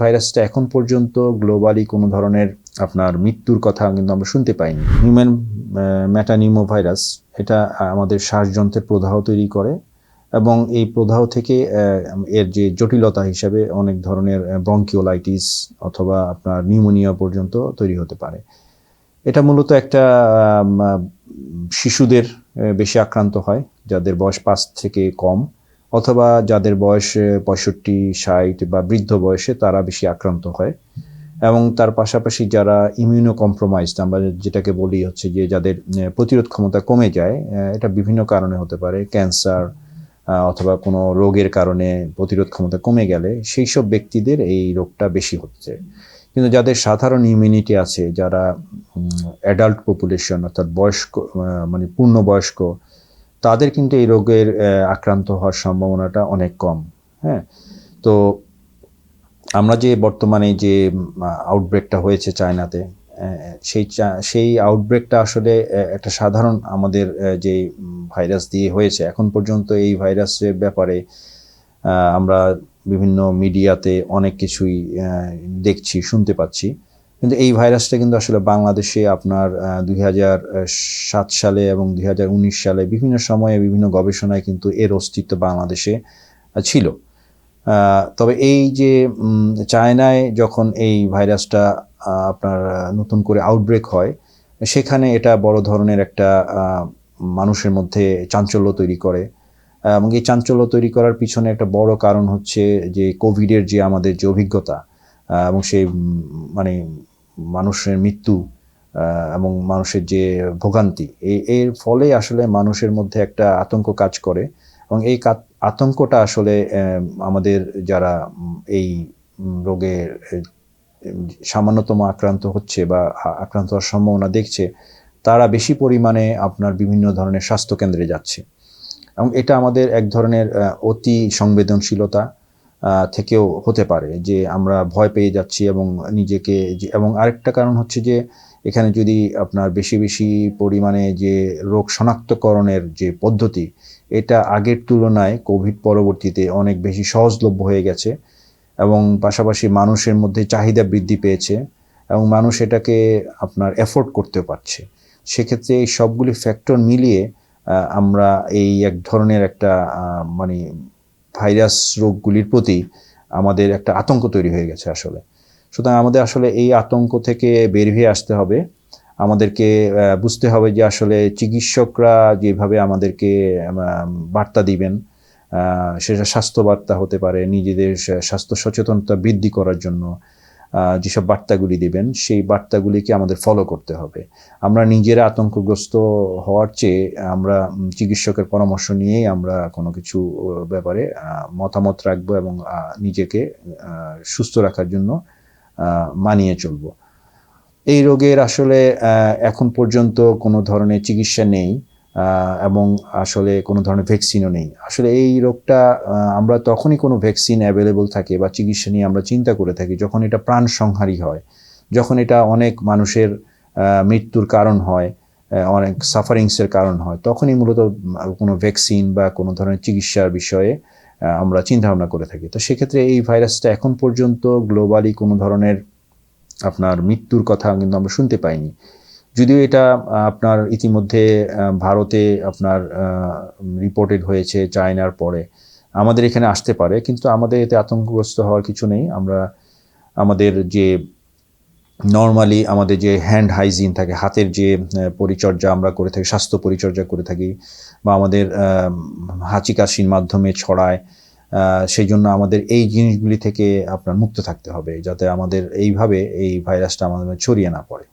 ভাইরাসটা এখন পর্যন্ত গ্লোবালি কোনো ধরনের আপনার মৃত্যুর কথা কিন্তু আমরা শুনতে পাইনি। হিউম্যান ম্যাটানিমো ভাইরাস এটা আমাদের শ্বাসযন্ত্রের প্রদাহ তৈরি করে এবং এই প্রদাহ থেকে এর যে জটিলতা হিসাবে অনেক ধরনের ব্রঙ্কিওলাইটিস অথবা আপনার নিউমোনিয়া পর্যন্ত তৈরি হতে পারে। এটা মূলত একটা শিশুদের বেশি আক্রান্ত হয়, যাদের বয়স পাঁচ থেকে কম। অথবা যাদের বয়স পঁয়ষট্টি, ষাট বা বৃদ্ধ বয়সে তারা বেশি আক্রান্ত হয়। এবং তার পাশাপাশি যারা ইমিউনো কম্প্রোমাইজড আমরা যেটাকে বলি হচ্ছে যে যাদের প্রতিরোধ ক্ষমতা কমে যায় এটা বিভিন্ন কারণে হতে পারে। ক্যান্সার অথবা কোনো রোগের কারণে প্রতিরোধ ক্ষমতা কমে গেলে সেই সব ব্যক্তিদের এই রোগটা বেশি হচ্ছে। কিন্তু যাদের সাধারণ ইমিউনিটি আছে, যারা অ্যাডাল্ট পপুলেশন অর্থাৎ বয়স্ক মানে পূর্ণবয়স্ক তাদের কিন্তু এই রোগের আক্রান্ত হওয়ার সম্ভাবনাটা অনেক কম হ্যাঁ? তো আমরা যে বর্তমানে যে আউটব্রেকটা হয়েছে চায়নাতে সেই সেই আউটব্রেকটা আসলে একটা সাধারণ আমাদের যে ভাইরাস দিয়ে হয়েছে। এখন পর্যন্ত এই ভাইরাসের ব্যাপারে আমরা বিভিন্ন মিডিয়াতে অনেক কিছুই দেখছি, শুনতে পাচ্ছি। কিন্তু এই ভাইরাসটা কিন্তু আসলে বাংলাদেশে আপনার দুই সাত সালে এবং দুই হাজার উনিশ সালে বিভিন্ন সময়ে বিভিন্ন গবেষণায় কিন্তু এর অস্তিত্ব বাংলাদেশে ছিল। তবে এই যে চায়নায় যখন এই ভাইরাসটা আপনার নতুন করে আউটব্রেক হয়, সেখানে এটা বড় ধরনের একটা মানুষের মধ্যে চাঞ্চল্য তৈরি করে। এবং এই চাঞ্চল্য তৈরি করার পিছনে একটা বড় কারণ হচ্ছে যে কোভিডের যে আমাদের যে অভিজ্ঞতা এবং সেই মানে মানুষের মৃত্যু এবং মানুষের যে ভোগান্তি এর ফলে আসলে মানুষের মধ্যে একটা আতঙ্ক কাজ করে। এবং এই আতঙ্কটা আসলে আমাদের যারা এই রোগের সামান্যতম আক্রান্ত হচ্ছে বা আক্রান্ত হওয়ার সম্ভাবনা দেখছে, তারা বেশি পরিমাণে আপনার বিভিন্ন ধরনের স্বাস্থ্যকেন্দ্রে যাচ্ছে। এবং এটা আমাদের এক ধরনের অতি সংবেদনশীলতা থেকেও হতে পারে যে আমরা ভয় পেয়ে যাচ্ছি এবং নিজেকে এবং আরেকটা কারণ হচ্ছে যে এখানে যদি আপনার বেশি বেশি পরিমাণে যে রোগ শনাক্তকরণের যে পদ্ধতি, এটা আগের তুলনায় কোভিড পরবর্তীতে অনেক বেশি সহজলভ্য হয়ে গেছে এবং পাশাপাশি মানুষের মধ্যে চাহিদা বৃদ্ধি পেয়েছে এবং মানুষ এটাকে আপনার এফোর্ড করতে পারছে। সেক্ষেত্রে এই সবগুলি ফ্যাক্টর মিলিয়ে আমরা এই এক ধরনের একটা মানে ভাইরাস রোগগুলির প্রতি আমাদের একটা আতঙ্ক তৈরি হয়ে গেছে আসলে। সুতরাং আমাদের আসলে এই আতঙ্ক থেকে বের হয়ে আসতে হবে। আমাদেরকে বুঝতে হবে যে আসলে চিকিৎসকরা যেভাবে আমাদেরকে বার্তা দিবেন সেটা স্বাস্থ্য বার্তা হতে পারে, নিজেদের স্বাস্থ্য সচেতনতা বৃদ্ধি করার জন্য যেসব বার্তাগুলি দিবেন, সেই বার্তাগুলিকে আমাদের ফলো করতে হবে। আমরা নিজেরা আতঙ্কগ্রস্ত হওয়ার চেয়ে আমরা চিকিৎসকের পরামর্শ নিয়েই আমরা কোনো কিছু ব্যাপারে মতামত রাখব এবং নিজেকে সুস্থ রাখার জন্য মানিয়ে চলবো। এই রোগের আসলে এখন পর্যন্ত কোনো ধরনের চিকিৎসা নেই। এবং আসলে কোনো ধরনের ভ্যাকসিনও নেই। আসলে এই রোগটা আমরা তখনই কোনো ভ্যাকসিন অ্যাভেলেবল থাকে বা চিকিৎসা নিয়ে আমরা চিন্তা করে থাকি যখন এটা প্রাণ সংহারী হয়। যখন এটা অনেক মানুষের মৃত্যুর কারণ হয় অনেক সাফারিংসের কারণ হয়, তখনই মূলত কোনো ভ্যাকসিন বা কোনো ধরনের চিকিৎসার বিষয়ে আমরা চিন্তা ভাবনা করে থাকি। তো সেক্ষেত্রে এই ভাইরাসটা এখন পর্যন্ত গ্লোবালি কোনো ধরনের আপনার মৃত্যুর কথা কিন্তু আমরা শুনতে পাইনি। যদিও এটা আপনার ইতিমধ্যে ভারতে আপনার রিপোর্টেড হয়েছে চায়নার পরে। আমাদের এখানে আসতে পারে, কিন্তু আমাদের এতে আতঙ্কগ্রস্ত হওয়ার কিছু নেই। আমরা, আমাদের যে নর্মালি আমাদের যে হ্যান্ড হাইজিন থাকে, হাতের যে পরিচর্যা আমরা করে থাকি, স্বাস্থ্য পরিচর্যা করে থাকি, বা আমাদের হাঁচি কাশির মাধ্যমে ছড়ায় সেই জন্য আমাদের এই জিনিসগুলি থেকে আপনার মুক্ত থাকতে হবে, যাতে আমাদের এইভাবে এই ভাইরাসটা আমাদের ছড়িয়ে না পড়ে।